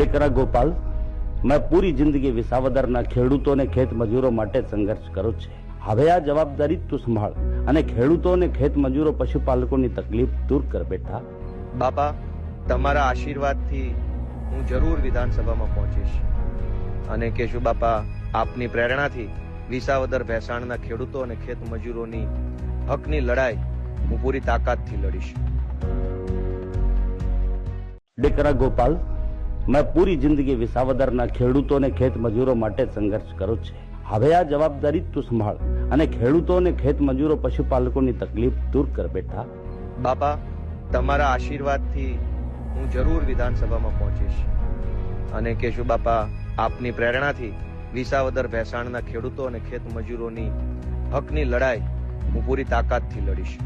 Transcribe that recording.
દીકરા ગોપાલ મેં પૂરી જિંદગી વિસાવદરના ખેડૂતોને ખેત મજૂરો માટે સંઘર્ષ કર્યો છે. હવે આ જવાબદારી તું સંભાળ અને ખેડૂતો અને ખેત મજૂરો પશુપાલકોની તકલીફ દૂર કર બેટા. બાપા તમારા આશીર્વાદથી હું જરૂર વિધાનસભામાં પહોંચીશ. અને કેશુ બાપા આપની પ્રેરણાથી વિસાવદર ભેસાણના ખેડૂતો અને ખેત મજૂરોની હકની લડાઈ હું પૂરી તાકાતથી લડીશ. દીકરા ગોપાલ મેં પૂરી જિંદગી વિસાવદરના ખેડૂતોને ખેત મજૂરો માટે સંઘર્ષ કર્યો છે. હવે આ જવાબદારી તું સંભાળ અને ખેડૂતો અને ખેત મજૂરો, પશુપાલકોની તકલીફ દૂર કર બેટા. બાપા, તમારા આશીર્વાદથી હું જરૂર વિધાનસભામાં પહોંચીશ. અને કેશુ બાપા, આપની પ્રેરણાથી વિસાવદર ભેસાણના ખેડૂતો અને ખેત મજૂરોની હકની લડાઈ હું પૂરી તાકાતથી લડીશ.